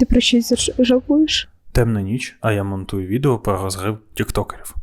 Ти про щось жалкуєш? Темна ніч, а я монтую відео про розрив тіктокерів.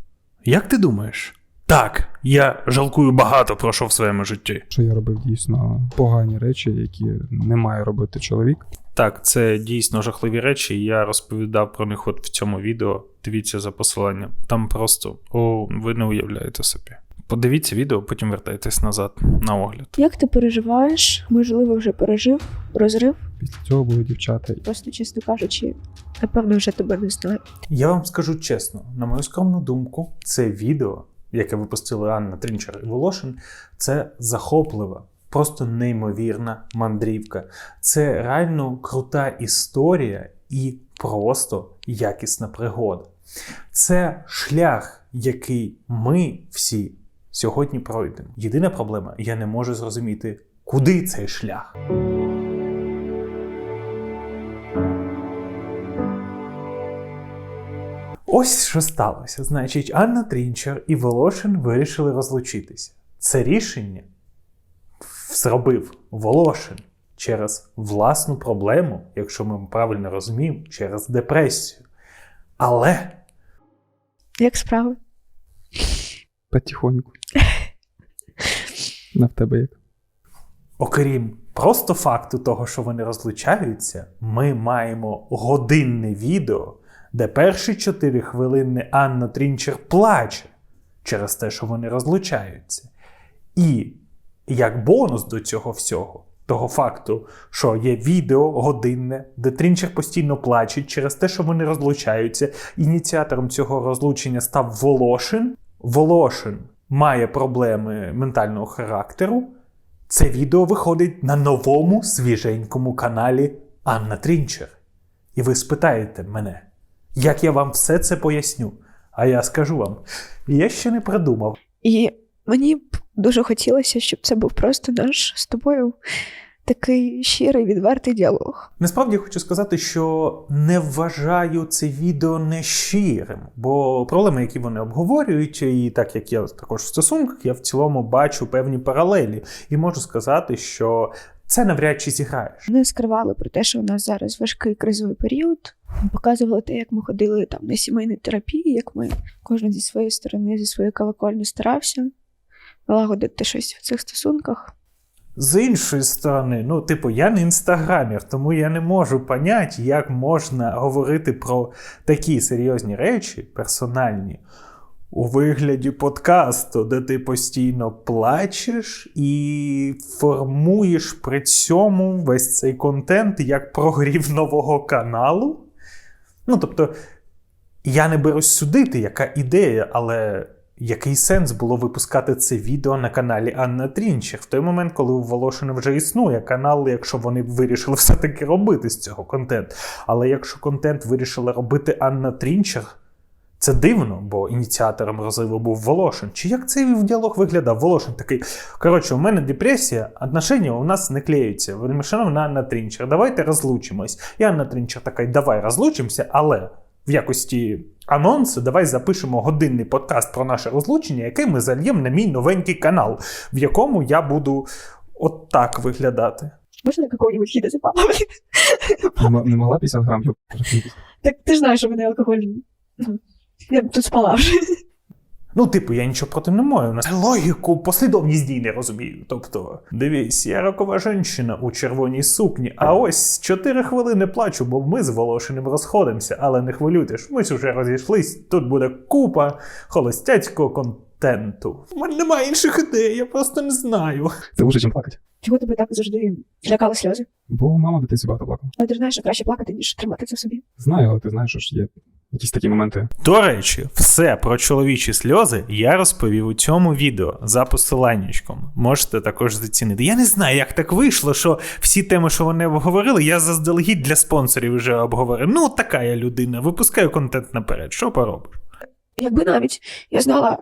Як ти думаєш? Так, я жалкую багато про що в своєму житті. що я робив дійсно погані речі, які не має робити чоловік. Так, це дійсно жахливі речі, і я розповідав про них от в цьому відео. Дивіться за посиланням. Там просто о, ви не уявляєте собі. Подивіться відео, потім вертайтесь назад на огляд. Як ти переживаєш? Можливо, вже пережив розрив? Після цього були дівчата. Просто, чесно кажучи, напевно, вже тебе не знаю. Я вам скажу чесно, на мою скромну думку, це відео, яке випустили Анна Трінчер і Волошин, це захоплива, просто неймовірна мандрівка. Це реально крута історія і просто якісна пригода. Це шлях, який ми всі сьогодні пройдемо. Єдина проблема, я не можу зрозуміти, куди цей шлях. Ось що сталося. Значить, Анна Трінчер і Волошин вирішили розлучитися. Це рішення зробив Волошин через власну проблему, якщо ми правильно розуміємо, через депресію. Але Як справи? Потихоньку. На в тебе як? окрім просто факту того, що вони розлучаються, ми маємо годинне відео, де перші 4 хвилини Анна Трінчер плаче через те, що вони розлучаються. І як бонус до цього всього, того факту, що є відео годинне, де Трінчер постійно плаче через те, що вони розлучаються. Ініціатором цього розлучення став Волошин. Волошин має проблеми ментального характеру. Це відео виходить на новому свіженькому каналі Анна Трінчер. І ви спитаєте мене, як я вам все це поясню? А я скажу вам, я ще не придумав. І мені б дуже хотілося, щоб це був просто наш з тобою такий щирий, відвертий діалог. Насправді я хочу сказати, що не вважаю це відео нещирим, бо проблеми, які вони обговорюють, і так як я також в стосунках, я в цілому бачу певні паралелі, і можу сказати, що це навряд чи зіграєш. Вони скривали про те, що у нас зараз важкий кризовий період. Показували те, як ми ходили там на сімейні терапії, як ми кожен зі своєї сторони, зі своєї колокольні старався налагодити щось в цих стосунках. З іншої сторони, ну, типу, я не інстаграмер, тому я не можу поняти, як можна говорити про такі серйозні речі, персональні, у вигляді подкасту, де ти постійно плачеш і формуєш при цьому весь цей контент як прогрів нового каналу. Ну, тобто, я не берусь судити, яка ідея, але який сенс було випускати це відео на каналі Анна Трінчер в той момент, коли у Волошина вже існує канал, якщо вони вирішили все-таки робити з цього контент. Але якщо контент вирішила робити Анна Трінчер, це дивно, бо ініціатором розриву був Волошин. Чи як цей діалог виглядав? Волошин такий: коротше, у мене депресія, отношення у нас не клеються. Вельмишановна Анна Трінчер, давайте розлучимось. І Анна Трінчер така, давай розлучимося, але в якості анонсу давай запишемо годинний подкаст про наше розлучення, який ми зальємо на мій новенький канал, в якому я буду от так виглядати. Можна какого-нибудь хіда запала? Не, могла 50 грам його прикинути? Так ти ж знаєш, що мене алкоголь. Я б тут спала вже. Ну, типу, я нічого проти не маю. На логіку, послідовність дій не розумію. Тобто, дивись, я рокова жінка у червоній сукні, а ось 4 хвилини плачу, бо ми з Волошиним розходимося, але не хвилюйтесь, ми ж уже розійшлись. Тут буде купа холостяцького контенту. У мене немає інших ідей, я просто не знаю. Це лучше, ніж плакати. Чого тебе так завжди лякали сльози? Бо мама в дитинстві багато плакала. Але ти ж знаєш, що краще плакати, ніж тримати це в собі. Знаю, але ти знаєш, що ж є якісь такі моменти. До речі, все про чоловічі сльози я розповів у цьому відео за посиланнячком. Можете також зацінити. Я не знаю, як так вийшло, що всі теми, що вони обговорили, я заздалегідь для спонсорів вже обговорив. Ну, така я людина, випускаю контент наперед. Що поробиш? Якби навіть я знала,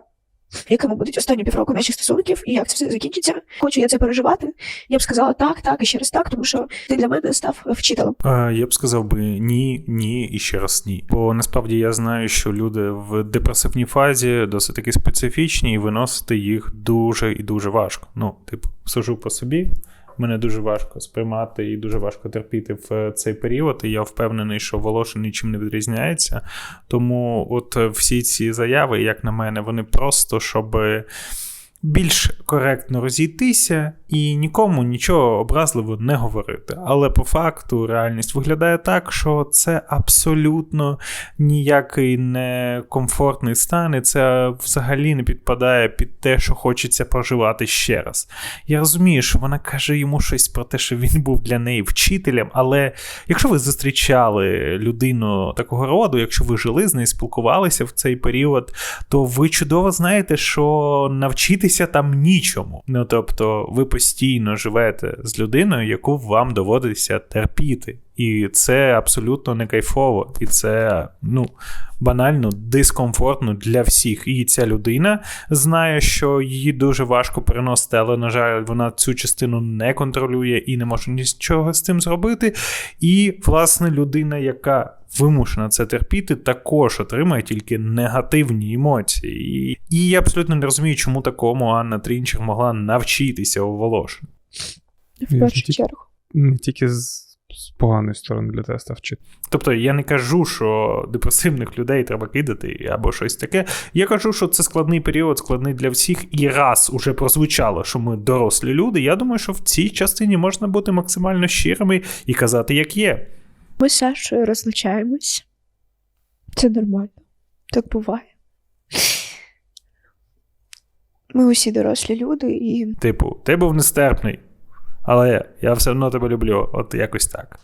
якими будуть останні півроку наших стосунків і як це все закінчиться, хочу я це переживати, я б сказала так, так і ще раз так, тому що ти для мене став вчителем. А Я б сказав би ні, ні і ще раз ні. Бо насправді я знаю, що люди в депресивній фазі досить таки специфічні, і виносити їх дуже і дуже важко. Ну, типу, сижу по собі. Мене дуже важко сприймати і дуже важко терпіти в е, цей період. І я впевнений, що Волошин нічим не відрізняється. Тому, от е, всі ці заяви, як на мене, вони просто щоб більш коректно розійтися і нікому нічого образливо не говорити. Але по факту реальність виглядає так, що це абсолютно ніякий не комфортний стан, і це взагалі не підпадає під те, що хочеться проживати ще раз. Я розумію, що вона каже йому щось про те, що він був для неї вчителем, але якщо ви зустрічали людину такого роду, якщо ви жили з нею, спілкувалися в цей період, то ви чудово знаєте, що навчитися там нічому. Ну тобто, ви постійно живете з людиною, яку вам доводиться терпіти. І це абсолютно не кайфово, і це ну банально дискомфортно для всіх. І ця людина знає, що її дуже важко переносити, але, на жаль, вона цю частину не контролює і не може нічого з цим зробити. І, власне, людина, яка вимушена це терпіти, також отримає тільки негативні емоції. І, і я абсолютно не розумію, чому такому Анна Трінчер могла навчитися у Волошин. В першу чергу. Не тільки з, з поганої сторони для теста вчити. Тобто я не кажу, що депресивних людей треба кидати або щось таке. Я кажу, що це складний період, складний для всіх, і раз уже прозвучало, що ми дорослі люди. Я думаю, що в цій частині можна бути максимально щирими і казати, як є. Ми з Сашою розлучаємось. Це нормально. Так буває. Ми усі дорослі люди, і Типу, ти був нестерпний, але я все одно тебе люблю, от якось так.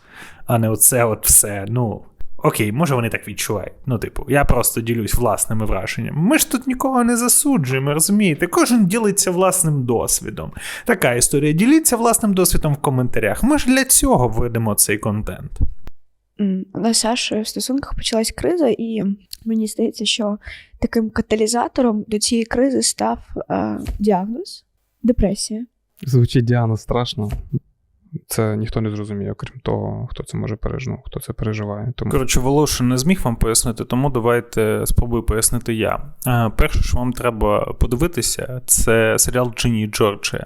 А не оце от все. Ну. Окей, може вони так відчувають. Ну, типу, я просто ділюсь власними враженнями. Ми ж тут нікого не засуджуємо, розумієте? Кожен ділиться власним досвідом. Така історія. Діліться власним досвідом в коментарях. Ми ж для цього ведемо цей контент. у нас з в стосунках почалась криза, і мені здається, що таким каталізатором до цієї кризи став е, діагноз депресія. Звучить Діана страшно. Це ніхто не зрозуміє, окрім того, хто це може пережити, хто це переживає. Тому Коротше, Волошин не зміг вам пояснити, тому давайте спробую пояснити я. Е, Перше, що вам треба подивитися, це серіал Джині Джорджія.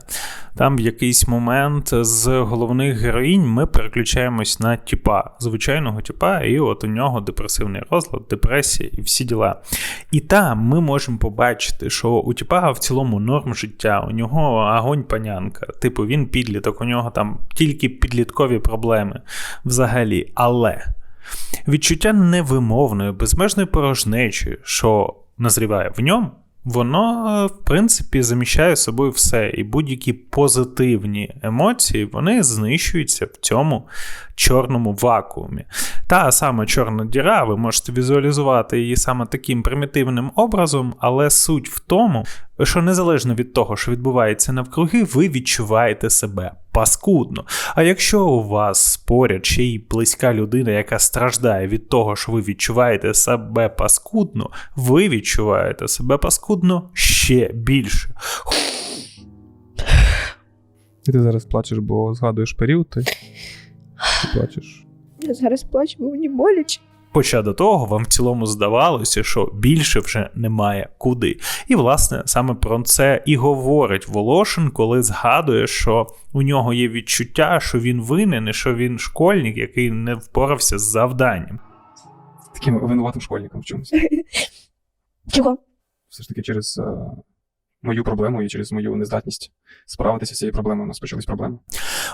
Там в якийсь момент з головних героїнь ми переключаємось на тіпа, звичайного тіпа, і от у нього депресивний розлад, депресія і всі діла. І там ми можемо побачити, що у тіпа в цілому норм життя, у нього агонь панянка. Типу, він підліток, у нього там тільки підліткові проблеми взагалі. Але відчуття невимовної, безмежної порожнечі, що назріває в ньому, воно, е, в принципі, заміщає собою все. І будь-які позитивні емоції вони знищуються в цьому чорному вакуумі. Та сама чорна діра, ви можете візуалізувати її саме таким примітивним образом, але суть в тому, що незалежно від того, що відбувається навкруги, ви відчуваєте себе паскудно. А якщо у вас поряд ще й близька людина, яка страждає від того, що ви відчуваєте себе паскудно, ви відчуваєте себе паскудно ще більше. і ти зараз плачеш, бо згадуєш період, ти, ти плачеш. Я зараз плачу, бо мені боляче. Хоча до того вам в цілому здавалося, що більше вже немає куди. І, власне, саме про це і говорить Волошин, коли згадує, що у нього є відчуття, що він винен, і що він школьник, який не впорався з завданням. Таким винуватим школьником в чомусь. Чого? Все ж таки через е, мою проблему і через мою нездатність справитися з цією проблемою. У нас почались проблеми.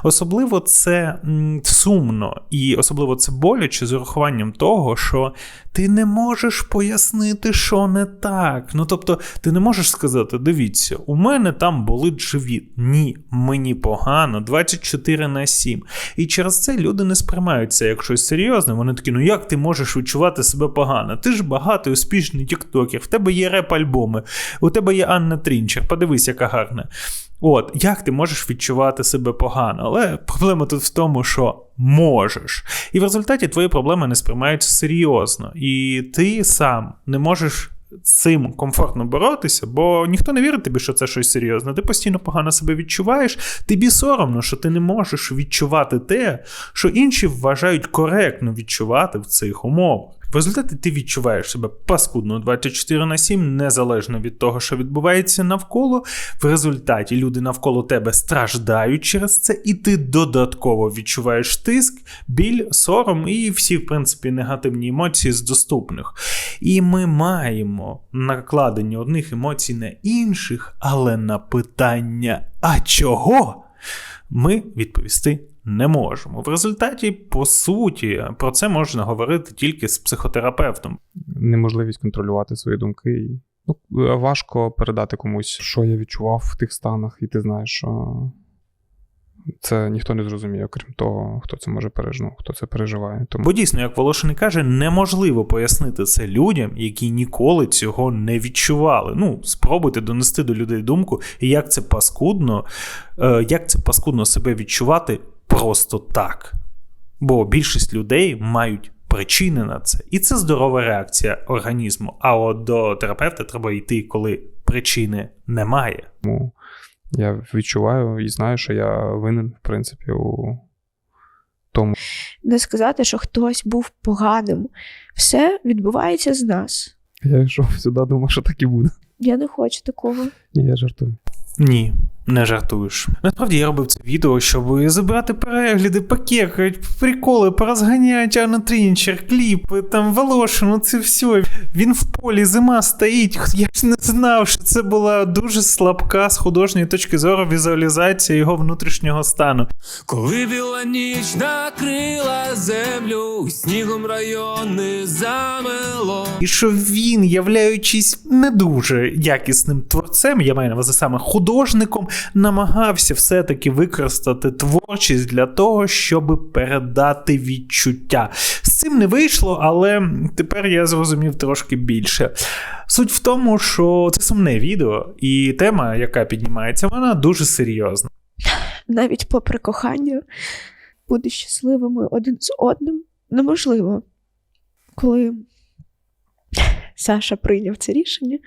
Особливо це сумно і особливо це боляче з урахуванням того, що ти не можеш пояснити, що не так. Ну тобто, ти не можеш сказати: дивіться, у мене там болить живіт. Ні, мені погано, 24 на 7. І через це люди не сприймають це як щось серйозне. Вони такі, ну як ти можеш відчувати себе погано? Ти ж багатий, успішний тіктокер, в тебе є реп-альбоми, у тебе є Анна Трінчер, подивись, яка гарна. От, як ти можеш відчувати себе погано? Але проблема тут в тому, що можеш. І в результаті твої проблеми не сприймаються серйозно. І ти сам не можеш цим комфортно боротися, бо ніхто не вірить тобі, що це щось серйозне. Ти постійно погано себе відчуваєш. Тобі соромно, що ти не можеш відчувати те, що інші вважають коректно відчувати в цих умовах. В результаті ти відчуваєш себе паскудно 24 на 7, незалежно від того, що відбувається навколо. В результаті люди навколо тебе страждають через це, і ти додатково відчуваєш тиск, біль, сором і всі, в принципі, негативні емоції з доступних. І ми маємо накладення одних емоцій на інших, але на питання а чого? Ми відповісти не можемо. В результаті, по суті, про це можна говорити тільки з психотерапевтом. Неможливість контролювати свої думки. І, ну, важко передати комусь, що я відчував в тих станах, і ти знаєш, що це ніхто не зрозуміє, окрім того, хто це може пережити, хто це переживає. Тому Бо дійсно, як Волошин каже, неможливо пояснити це людям, які ніколи цього не відчували. Ну, спробуйте донести до людей думку, як це паскудно, е, як це паскудно себе відчувати просто так. Бо більшість людей мають причини на це, і це здорова реакція організму. А от до терапевта треба йти, коли причини немає. я відчуваю і знаю, що я винен, в принципі, у тому. Не сказати, що хтось був поганим. Все відбувається з нас. Я йшов сюди, думав, що так і буде. Я не хочу такого. Ні, я жартую. Ні, не жартуєш. Насправді я робив це відео, щоб забрати перегляди, покекать, приколи, порозганять Анна Трінчер, кліпи, там Волошину, це все. Він в полі, зима стоїть. Я ж не знав, що це була дуже слабка з художньої точки зору візуалізація його внутрішнього стану. Коли біла ніч накрила землю, снігом райони замело. І що він, являючись не дуже якісним творцем, я маю на увазі саме художником, намагався все-таки використати творчість для того, щоб передати відчуття. З цим не вийшло, але тепер я зрозумів трошки більше. Суть в тому, що це сумне відео, і тема, яка піднімається, вона дуже серйозна. Навіть попри кохання бути щасливими один з одним неможливо. Коли Саша прийняв це рішення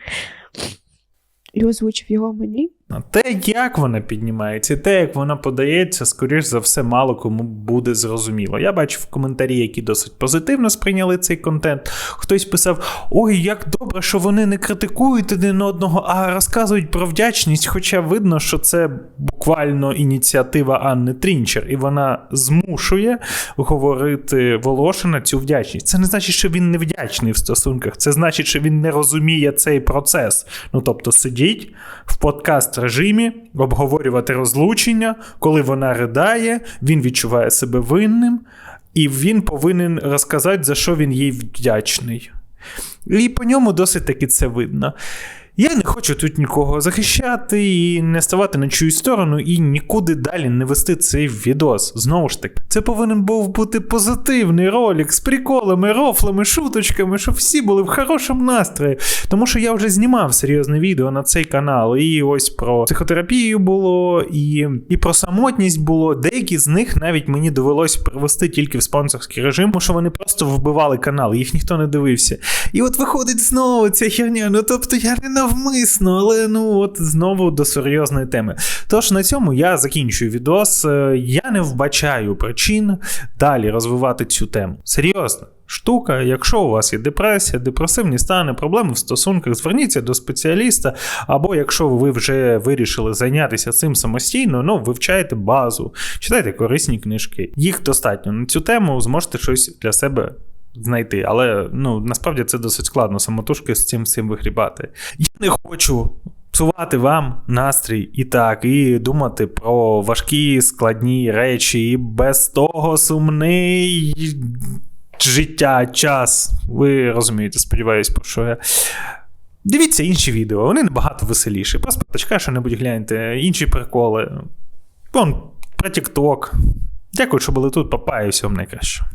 і озвучив його мені, А Те, як вона піднімається, і те, як вона подається, скоріш за все, мало кому буде зрозуміло. Я бачив коментарі, які досить позитивно сприйняли цей контент. Хтось писав: Ой, як добре, що вони не критикують один одного, а розказують про вдячність. Хоча видно, що це буквально ініціатива Анни Трінчер, і вона змушує говорити Волошина цю вдячність. Це не значить, що він не вдячний в стосунках, це значить, що він не розуміє цей процес. Ну тобто, сидіть в подкаст режимі, обговорювати розлучення, коли вона ридає, він відчуває себе винним, і він повинен розказати, за що він їй вдячний. І по ньому досить таки це видно. Я не хочу тут нікого захищати і не ставати на чию сторону, і нікуди далі не вести цей відос. Знову ж таки, це повинен був бути позитивний ролик з приколами, рофлами, шуточками, щоб всі були в хорошому настрої. Тому що я вже знімав серйозне відео на цей канал. І ось про психотерапію було, і, і про самотність було. Деякі з них навіть мені довелось привести тільки в спонсорський режим, тому що вони просто вбивали канал, їх ніхто не дивився. І от виходить знову ця херня. Ну тобто я не навмисно, але ну от знову до серйозної теми. Тож на цьому я закінчую відос. Е, Я не вбачаю причин далі розвивати цю тему. Серйозно. Штука, якщо у вас є депресія, депресивні стани, проблеми в стосунках, зверніться до спеціаліста, або якщо ви вже вирішили зайнятися цим самостійно, ну вивчайте базу, читайте корисні книжки. Їх достатньо на цю тему, зможете щось для себе знайти. Але ну насправді це досить складно самотужки з цим всім вигрібати. Я не хочу. Псувати вам настрій і так, і думати про важкі складні речі, і без того сумний життя, час. Ви розумієте, сподіваюсь, про що я. Дивіться інші відео, вони набагато веселіші. Просто почекай, що небудь гляньте, інші приколи. Вон про TikTok. Дякую, що були тут, папа, і всього найкращого.